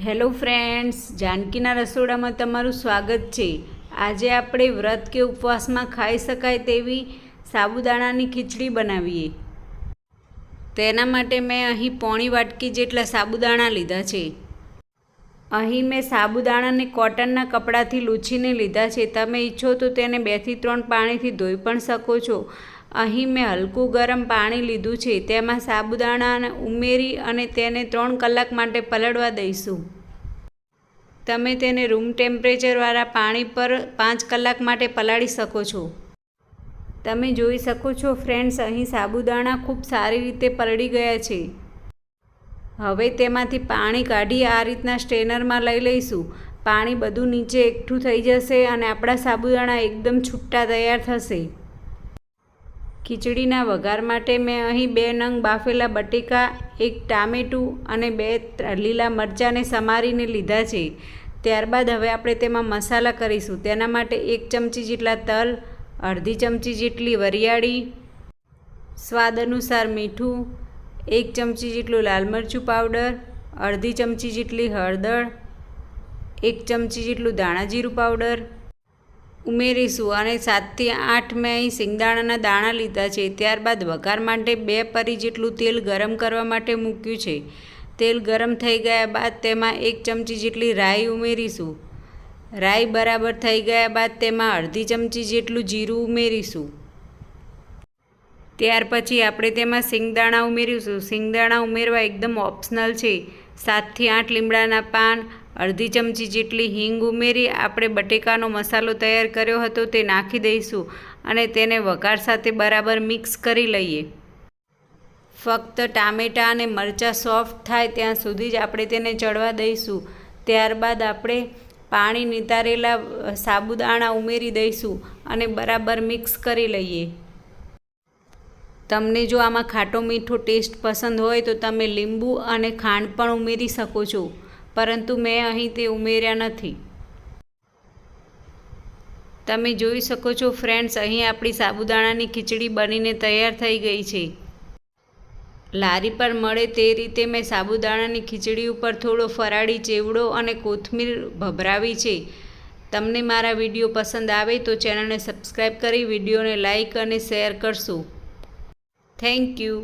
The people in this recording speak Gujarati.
હેલો ફ્રેન્ડ્સ, જાનકીના રસોડામાં તમારું સ્વાગત છે. આજે આપણે વ્રત કે ઉપવાસમાં ખાઈ શકાય તેવી સાબુદાણાની ખીચડી બનાવીએ. તેના માટે મેં અહીં પોણી વાટકી જેટલા સાબુદાણા લીધા છે. અહીં મેં સાબુદાણાને કોટનના કપડાથી લૂછીને લીધા છે. તમે ઈચ્છો તો તેને બેથી ત્રણ પાણીથી ધોઈ પણ શકો છો. અહીં મેં હલકું ગરમ પાણી લીધું છે, તેમાં સાબુદાણા ઉમેરી અને તેને ત્રણ કલાક માટે પલળવા દઈશું. તમે તેને રૂમ ટેમ્પરેચરવાળા પાણી પર પાંચ કલાક માટે પલાળી શકો છો. તમે જોઈ શકો છો ફ્રેન્ડ્સ, અહીં સાબુદાણા ખૂબ સારી રીતે પલળી ગયા છે. હવે તેમાંથી પાણી કાઢી આ રીતના સ્ટ્રેનરમાં લઈ લઈશું. પાણી બધું નીચે એકઠું થઈ જશે અને આપણા સાબુદાણા એકદમ છૂટા તૈયાર થશે. ખીચડીના વઘાર માટે મેં અહીં બે નંગ બાફેલા બટેકા, એક ટામેટું અને બે લીલા મરચાંને સમારીને લીધા છે. ત્યારબાદ હવે આપણે તેમાં મસાલા કરીશું. તેના માટે એક ચમચી જેટલા તલ, અડધી ચમચી જેટલી વરિયાળી, સ્વાદ અનુસાર મીઠું, એક ચમચી જેટલું લાલ મરચું પાવડર, અડધી ચમચી જેટલી હળદર, એક ચમચી જેટલું ધાણા જીરું પાવડર ઉમેરીશું અને સાતથી આઠ મેં અહીં સિંગદાણાના દાણા લીધા છે. ત્યારબાદ વઘાર માટે બે પરી જેટલું તેલ ગરમ કરવા માટે મૂક્યું છે. તેલ ગરમ થઈ ગયા બાદ તેમાં એક ચમચી જેટલી રાઈ ઉમેરીશું. રાઈ બરાબર થઈ ગયા બાદ તેમાં અડધી ચમચી જેટલું જીરું ઉમેરીશું. ત્યાર પછી આપણે તેમાં સિંગદાણા ઉમેરીશું. સિંગદાણા ઉમેરવા એકદમ ઓપ્શનલ છે. સાતથી આઠ લીમડાના પાન અડધી ચમચી જેટલી હિંગ ઉમેરી આપણે બટેકાનો મસાલો તૈયાર કર્યો હતો તે નાખી દઈશું અને તેને વઘાર સાથે બરાબર મિક્સ કરી લઈએ. ફક્ત ટામેટાં અને મરચાં સોફ્ટ થાય ત્યાં સુધી જ આપણે તેને ચડવા દઈશું. ત્યારબાદ આપણે પાણી નિતારેલા સાબુદાણા ઉમેરી દઈશું અને બરાબર મિક્સ કરી લઈએ. તમને જો આમાં ખાટો મીઠો ટેસ્ટ પસંદ હોય તો તમે લીંબુ અને ખાંડ પણ ઉમેરી શકો છો. પરંતુ મેં અહીં તે ઉમેર્યા નથી. તમે જોઈ શકો છો, ફ્રેન્ડ્સ, અહીં આપણી સાબુદાણાની ખીચડી બનીને તૈયાર થઈ ગઈ છે. લારી પર મળે તે રીતે મેં સાબુદાણાની ખીચડી ઉપર થોડો ફરાળી ચેવડો અને કોથમીર ભભરાવી છે. તમને મારા વીડિયો પસંદ આવે તો ચેનલને સબસ્ક્રાઈબ કરી, વિડીયોને લાઇક અને શેર કરશો. Thank you.